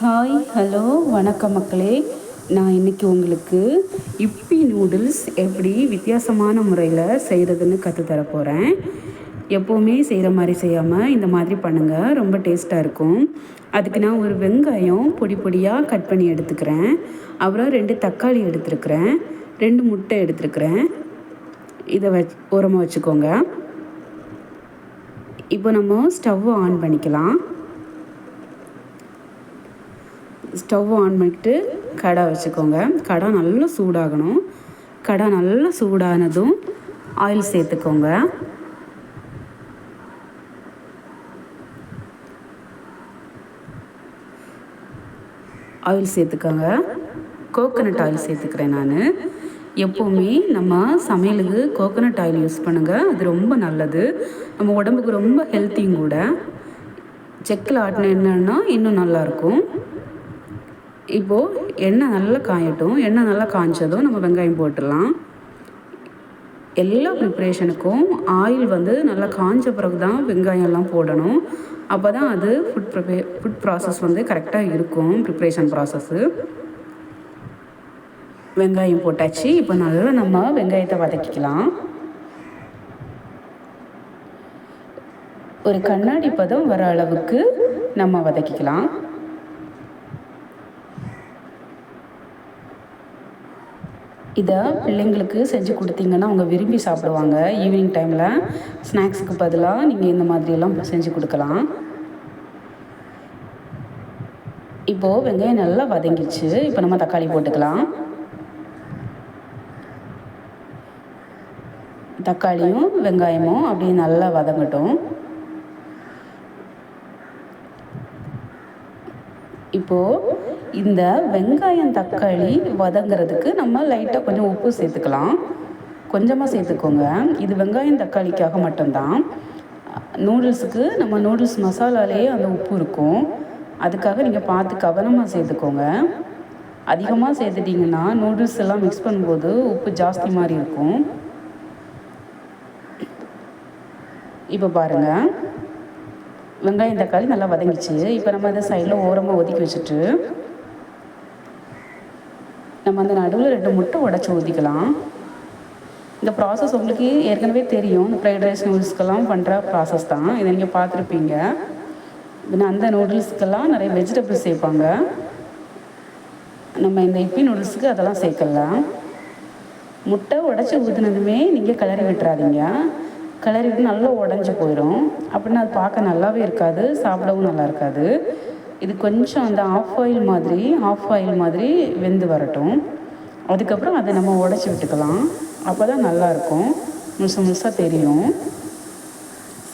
Hi hello வணக்கம் மக்களே. நான் இன்றைக்கி உங்களுக்கு இப்பி நூடுல்ஸ் எப்படி வித்தியாசமான முறையில் செய்கிறதுன்னு கற்றுத்தர போகிறேன் எப்போவுமே செய்கிற மாதிரி செய்யாமல் இந்த மாதிரி பண்ணுங்கள் ரொம்ப டேஸ்ட்டாக இருக்கும். அதுக்கு நான் ஒரு வெங்காயம் பொடி பொடியாக கட் பண்ணி எடுத்துக்கிறேன். அப்புறம் ரெண்டு தக்காளி எடுத்துருக்கிறேன். ரெண்டு முட்டை எடுத்துருக்கிறேன். இதை வச் ஓரமாக வச்சுக்கோங்க. இப்போ நம்ம ஸ்டவ் ஆன் பண்ணிக்கலாம். ஸ்டவ் ஆன் பண்ணிட்டு கடை வச்சுக்கோங்க. கடை நல்லா சூடாகணும். கடை நல்லா சூடானதும் ஆயில் சேர்த்துக்கோங்க. ஆயில் சேர்த்துக்கோங்க. கோகனட் ஆயில் சேர்த்துக்கிறேன் நான். எப்போவுமே நம்ம சமையலுக்கு கோகனட் ஆயில் யூஸ் பண்ணுங்கள் அது ரொம்ப நல்லது. நம்ம உடம்புக்கு ரொம்ப ஹெல்த்தியும் கூட. செக்கில் ஆட்டின என்னன்னா இன்னும் நல்லாயிருக்கும் இப்போது எண்ணெய் நல்லா காயட்டும் எண்ணெய் நல்லா காய்ச்சதும் நம்ம வெங்காயம் போட்டுடலாம். எல்லா ப்ரிப்ரேஷனுக்கும் ஆயில் வந்து நல்லா காஞ்ச பிறகு தான் வெங்காயம்லாம் போடணும். அப்போ தான் அது ஃபுட் ப்ரிப்பே ஃபுட் ப்ராசஸ் வந்து கரெக்டாக இருக்கும் ப்ரிப்ரேஷன் ப்ராசஸ்ஸு வெங்காயம் போட்டாச்சு இப்போ நல்லா நம்ம வெங்காயத்தை வதக்கிக்கலாம். ஒரு கண்ணாடி பதம் வர அளவுக்கு நம்ம வதக்கிக்கலாம். இதை பிள்ளைங்களுக்கு செஞ்சு கொடுத்தீங்கன்னா அவங்க விரும்பி சாப்பிடுவாங்க. ஈவினிங் டைமில் ஸ்நாக்ஸுக்கு பதிலாக நீங்கள் இந்த மாதிரியெல்லாம் செஞ்சு கொடுக்கலாம். இப்போது வெங்காயம் நல்லா வதங்கிச்சு இப்போ நம்ம தக்காளி போட்டுக்கலாம். தக்காளியும் வெங்காயமும் அப்படியே நல்லா வதங்கட்டும். இப்போது இந்த வெங்காயம் தக்காளி வதங்கிறதுக்கு நம்ம லைட்டாக கொஞ்சம் உப்பு சேர்த்துக்கலாம். கொஞ்சமாக சேர்த்துக்கோங்க. இது வெங்காயம் தக்காளிக்காக மட்டும்தான். நூடுல்ஸுக்கு நம்ம நூடுல்ஸ் மசாலாலேயே அந்த உப்பு இருக்கும். அதுக்காக நீங்கள் பார்த்து கவனமாக சேர்த்துக்கோங்க. அதிகமாக சேர்த்துட்டிங்கன்னா நூடுல்ஸ் எல்லாம் மிக்ஸ் பண்ணும்போது உப்பு ஜாஸ்தி மாதிரி இருக்கும். இப்போ பாருங்கள் வெங்காயம் தக்காளி நல்லா வதங்கிச்சு இப்போ நம்ம இதை சைடில் ஓரமாக ஒதுக்கி வச்சுட்டு நம்ம அந்த நடுவில் ரெண்டு முட்டை உடச்சி ஊற்றிக்கலாம் இந்த ப்ராசஸ் உங்களுக்கு ஏற்கனவே தெரியும். இந்த ஃப்ரைட் ரைஸ் நூடுல்ஸ்க்கெல்லாம் பண்ணுற ப்ராசஸ் தான். இதை நீங்கள் பார்த்துருப்பீங்க. பின்ன அந்த நூடுல்ஸ்க்கெல்லாம் நிறைய வெஜிடபிள்ஸ் சேர்ப்பாங்க. நம்ம இந்த இப்பி நூடுல்ஸுக்கு அதெல்லாம் சேர்க்கலாம் முட்டை உடச்சி ஊற்றினதுமே நீங்கள் கிளறி விட்டுறாதீங்க. கிளறி விட்டு நல்லா உடஞ்சி போயிடும் அப்படின்னா அது பார்க்க நல்லாவே இருக்காது சாப்பிடவும் நல்லா இருக்காது. இது கொஞ்சம் அந்த ஆஃப் ஆயில் மாதிரி ஆஃப் ஆயில் மாதிரி வெந்து வரட்டும். அதுக்கப்புறம் அதை நம்ம உடச்சி விட்டுக்கலாம். அப்போ தான் நல்லாயிருக்கும். முழுசு முழுசாக தெரியும்.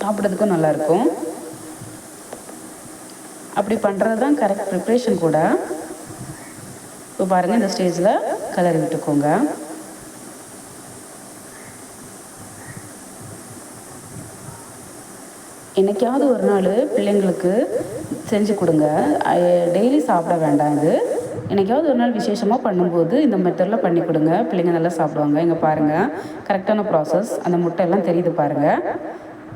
சாப்பிட்றதுக்கும் நல்லாயிருக்கும். அப்படி பண்ணுறது தான் கரெக்ட் ப்ரிப்ரேஷன் கூட. இப்போ பாருங்கள் இந்த ஸ்டேஜில் கலரி விட்டுக்கோங்க. என்னைக்காவது ஒரு நாள் பிள்ளைங்களுக்கு செஞ்சு கொடுங்க. டெய்லி சாப்பிட வேண்டாம் இது. என்னைக்காவது ஒரு நாள் விசேஷமாக பண்ணும்போது இந்த மெத்தடில் பண்ணி கொடுங்க. பிள்ளைங்க நல்லா சாப்பிடுவாங்க. இங்கே பாருங்கள் கரெக்டான ப்ராசஸ் அந்த முட்டை எல்லாம் தெரியுது பாருங்கள்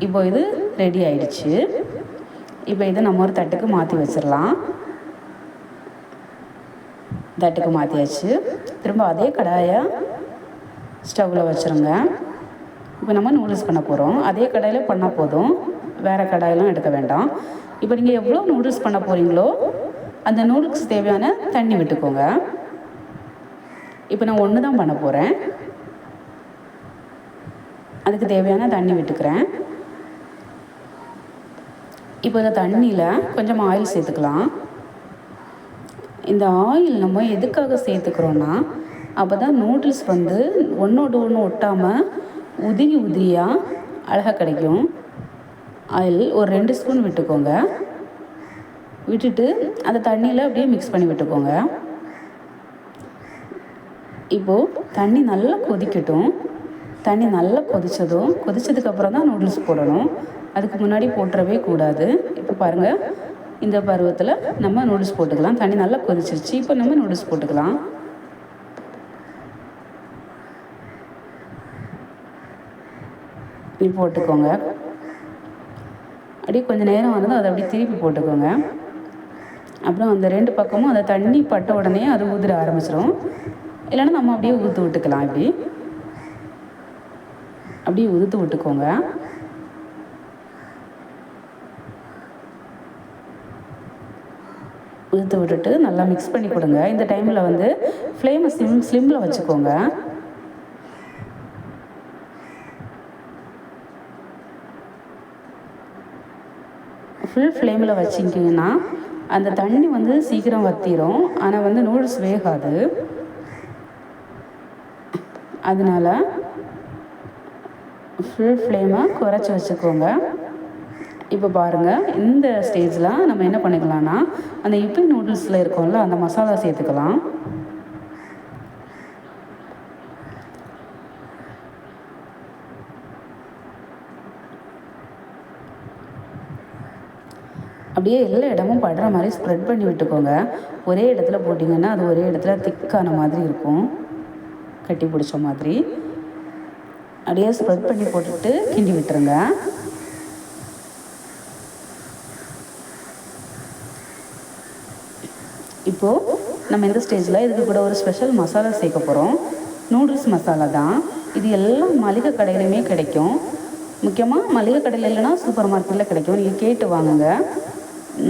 இப்போ இது ரெடி ஆயிடுச்சு. இப்போ இதை நம்ம ஒரு தட்டுக்கு மாற்றி வச்சிடலாம். தட்டுக்கு மாற்றியாச்சு திரும்ப அதே கடாயை ஸ்டவ்வில் வச்சுருங்க. இப்போ நம்ம நூடுல்ஸ் பண்ண போகிறோம் அதே கடாயில் பண்ணால் போதும். வேறு கடாயெல்லாம் எடுக்க வேண்டாம். இப்போ நீங்கள் எவ்வளோ நூடுல்ஸ் பண்ண போகிறீங்களோ அந்த நூடுல்ஸ் தேவையான தண்ணி விட்டுக்கோங்க. இப்போ நான் ஒன்று தான் பண்ண போகிறேன் அதுக்கு தேவையான தண்ணி விட்டுக்கிறேன். இப்போ இந்த தண்ணியில் கொஞ்சம் ஆயில் சேர்த்துக்கலாம். இந்த ஆயில் நம்ம எதுக்காக சேர்த்துக்கிறோன்னா அப்போ தான் நூடுல்ஸ் வந்து ஒன்றோடு ஒன்று ஒட்டாமல் உதிரி உதிரியாக அழகாக கிடைக்கும். அதில் ஒரு ரெண்டு ஸ்பூன் விட்டுக்கோங்க. விட்டுட்டு அந்த தண்ணியில் அப்படியே மிக்ஸ் பண்ணி விட்டுக்கோங்க. இப்போது தண்ணி நல்லா கொதிக்கட்டும். தண்ணி நல்லா கொதித்ததும் கொதித்ததுக்கப்புறம் தான் நூடுல்ஸ் போடணும். அதுக்கு முன்னாடி போட்டுறவே கூடாது. இப்போ பாருங்கள் இந்த பருவத்தில் நம்ம நூடுல்ஸ் போட்டுக்கலாம். தண்ணி நல்லா கொதிச்சிருச்சு. இப்போ நம்ம நூடுல்ஸ் போட்டுக்கலாம். இப்படி போட்டுக்கோங்க. அப்படியே கொஞ்சம் நேரம் வந்து அதை அப்படியே திருப்பி போட்டுக்கோங்க. அப்புறம் அந்த ரெண்டு பக்கமும் அந்த தண்ணி பட்ட உடனே அது ஊதிர ஆரம்பிச்சிடும் இல்லைன்னா நம்ம அப்படியே ஊற்று விட்டுக்கலாம் இப்படி. அப்படியே உதுத்து விட்டுக்கோங்க. உதுத்து விட்டுட்டு நல்லா மிக்ஸ் பண்ணி கொடுங்க. இந்த டைமில் வந்து ஃப்ளேமை ஸ்லிம் ஸ்லிம்மில் வச்சுக்கோங்க. ஃபுல் ஃப்ளேமில் வச்சிங்கன்னா அந்த தண்ணி வந்து சீக்கிரம் வத்திரும். ஆனால் வந்து நூடுல்ஸ் வேகாது. அதனால் ஃபுல் ஃப்ளேமை குறைச்சி வச்சுக்கோங்க. இப்போ பாருங்கள் இந்த ஸ்டேஜில் நம்ம என்ன பண்ணிக்கலாம்னா அந்த இப்பி நூடுல்ஸில் இருக்கோம்ல அந்த மசாலா சேர்த்துக்கலாம். அப்படியே எல்லா இடமும் படுற மாதிரி ஸ்ப்ரெட் பண்ணி விட்டுக்கோங்க. ஒரே இடத்துல போட்டிங்கன்னா அது ஒரே இடத்துல திக்கான மாதிரி இருக்கும். கட்டி பிடிச்ச மாதிரி. அப்படியே ஸ்ப்ரெட் பண்ணி போட்டுட்டு கிண்டி விட்டுருங்க. இப்போது நம்ம இந்த ஸ்டேஜில் இதுக்கு கூட ஒரு ஸ்பெஷல் மசாலா சேர்க்க போகிறோம் நூடுல்ஸ் மசாலா தான். இது எல்லாம் மளிகை கடையிலையுமே கிடைக்கும். முக்கியமாக மளிகை கடையில் இல்லைன்னா சூப்பர் மார்க்கெட்டில் கிடைக்கும். நீங்கள் கேட்டு வாங்குங்க.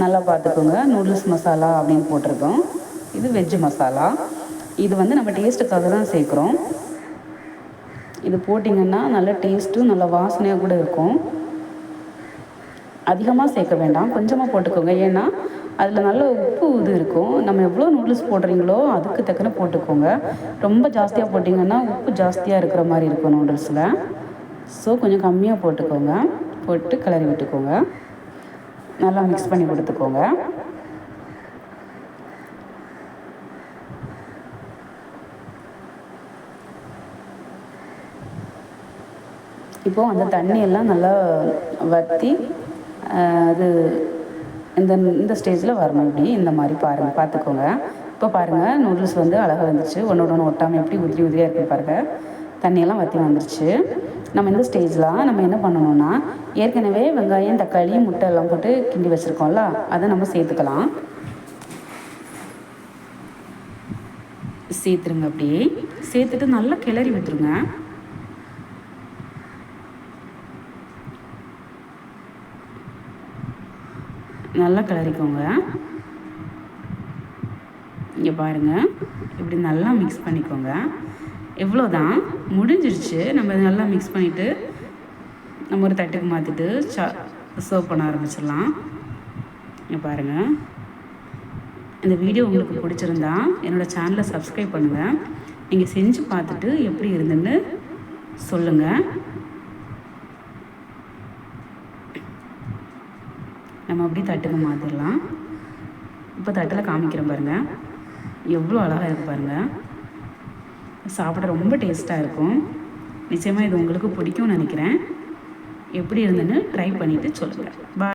நல்லா பார்த்துக்கோங்க. நூடுல்ஸ் மசாலா அப்படின்னு போட்டிருக்கோம். இது வெஜ்ஜு மசாலா இது வந்து நம்ம டேஸ்ட்டுக்காக தான் சேர்க்குறோம். இது போட்டிங்கன்னா நல்ல டேஸ்ட்டும் நல்ல வாசனையாக கூட இருக்கும். அதிகமாக சேர்க்க வேண்டாம். கொஞ்சமாக போட்டுக்கோங்க. ஏன்னா அதில் நல்ல உப்பு இது இருக்கும். நம்ம எவ்வளோ நூடுல்ஸ் போடுறீங்களோ அதுக்கு தக்கன போட்டுக்கோங்க. ரொம்ப ஜாஸ்தியாக போட்டிங்கன்னா உப்பு ஜாஸ்தியாக இருக்கிற மாதிரி இருக்கும் நூடுல்ஸில் ஸோ கொஞ்சம் கம்மியாக போட்டுக்கோங்க. போட்டு கிளறி விட்டுக்கோங்க. நல்லா மிக்ஸ் பண்ணி கொடுத்துக்கோங்க. இப்போது அந்த தண்ணியெல்லாம் நல்லா வற்றி அது இந்த இந்த ஸ்டேஜில் வரணும் இப்படி இந்த மாதிரி பாருங்கள் பார்த்துக்கோங்க. இப்போ பாருங்கள் நூடுல்ஸ் வந்து அழகாக வந்துச்சு. ஒன்றோட ஒன்று ஒட்டாமல் எப்படி உதிரி உதிரியாக இருக்குது பாருங்கள் தண்ணியெல்லாம் வற்றி வந்துருச்சு. நம்ம இந்த ஸ்டேஜில் நம்ம என்ன பண்ணணும்னா ஏற்கனவே வெங்காயம் தக்காளி முட்டை எல்லாம் போட்டு கிண்டி வச்சுருக்கோம்ல அதை நம்ம சேர்த்துக்கலாம். சேர்த்துருங்க அப்படியே. சேர்த்துட்டு நல்லா கிளறி விட்டுருங்க. நல்லா கிளறிக்கோங்க. இங்கே பாருங்கள் இப்படி நல்லா மிக்ஸ் பண்ணிக்கோங்க. எவ்வளோ தான் முடிஞ்சிருச்சு. நம்ம நல்லா மிக்ஸ் பண்ணிவிட்டு நம்ம ஒரு தட்டுக்கு மாற்றிட்டு சா சர்வ் பண்ண ஆரம்பிச்சிடலாம். இங்கே பாருங்கள் இந்த வீடியோ உங்களுக்கு பிடிச்சிருந்தா என்னோடய சேனலை சப்ஸ்கிரைப் பண்ணுங்கள் நீங்கள் செஞ்சு பார்த்துட்டு எப்படி இருந்துன்னு சொல்லுங்கள் நம்ம அப்படியே தட்டுக்கு மாற்றிடலாம் இப்போ தட்டில் காமிக்கிறேன் பாருங்கள் எவ்வளோ அழகாக இருக்குது பாருங்கள் சாப்பிட ரொம்ப டேஸ்ட்டாக இருக்கும். நிச்சயமாக இது உங்களுக்கு பிடிக்கும்னு நினைக்கிறேன். எப்படி இருந்ததுன்னு ட்ரை பண்ணிவிட்டு சொல்லுங்கள் பாய்